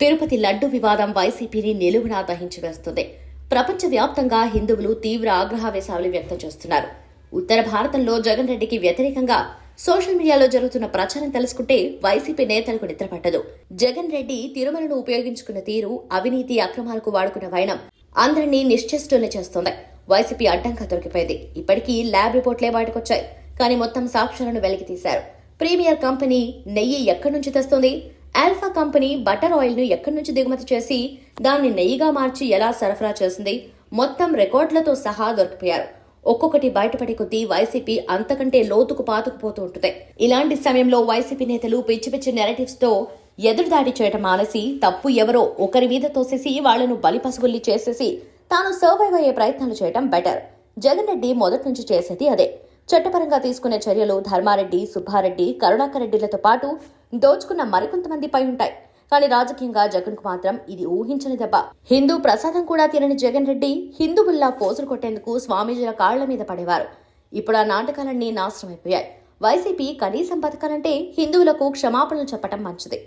తిరుపతి లడ్డు వివాదం వైసీపీని నిలువునా దహించి వేస్తుంది. ప్రపంచవ్యాప్తంగా హిందువులు తీవ్ర ఆగ్రహావేశాలు వ్యక్తం చేస్తున్నారు. ఉత్తర భారతంలో జగన్ రెడ్డికి వ్యతిరేకంగా సోషల్ మీడియాలో జరుగుతున్న ప్రచారం తెలుసుకుంటే వైసీపీ నేతలకు నిద్రపట్టదు జగన్ రెడ్డి తిరుమలను ఉపయోగించుకున్న తీరు అవినీతి అక్రమాలకు వాడుకున్న వైనం అందరినీ నిశ్చేష్టుల్ని చేస్తోంది. వైసీపీ అడ్డంగా దొరికిపోయింది. ఇప్పటికీ ల్యాబ్ రిపోర్ట్లే బయటకొచ్చాయి. కానీ మొత్తం సాక్ష్యాలను వెలికి తీశారు ప్రీమియర్ కంపెనీ నెయ్యి ఎక్కడి నుంచి తెస్తుంది? ఆల్ఫా కంపెనీ బటర్ ఆయిల్ను ఎక్కడి నుంచి దిగుమతి చేసి దాన్ని నెయ్యిగా మార్చి ఎలా సరఫరా చేసింది మొత్తం రికార్డులతో సహా దొరికిపోయారు. ఒక్కొక్కటి బయటపడి కొద్దీ వైసీపీ అంతకంటే లోతుకు పాతుకుపోతూ ఉంటుంది. ఇలాంటి సమయంలో వైసీపీ నేతలు పిచ్చి పిచ్చి నెరటివ్స్తో ఎదురుదాడి చేయటం మానేసి తప్పు ఎవరో ఒకరి మీద తోసేసి వాళ్ళను బలిపసుగుల్లి చేసేసి తాను సర్వైవ్ అయ్యే ప్రయత్నాలు చేయటం బెటర్. జగన్ రెడ్డి మొదటి నుంచి చేసేది అదే. చట్టపరంగా తీసుకునే చర్యలు ధర్మారెడ్డి సుబ్బారెడ్డి కరుణాకర్ రెడ్డిలతో పాటు దోచుకున్న మరికొంతమందిపై ఉంటాయి. కానీ రాజకీయంగా జగన్కు మాత్రం ఇది ఊహించని దెబ్బ. హిందూ ప్రసాదం కూడా తినని జగన్ రెడ్డి హిందువుల్లా పోజులు కొట్టేందుకు స్వామీజీల కాళ్ళ మీద పడేవారు. ఇప్పుడు ఆ నాటకాలన్నీ నాశనమైపోయాయి. వైసీపీ కనీసం బతకాలంటే హిందువులకు క్షమాపణలు చెప్పడం మంచిది.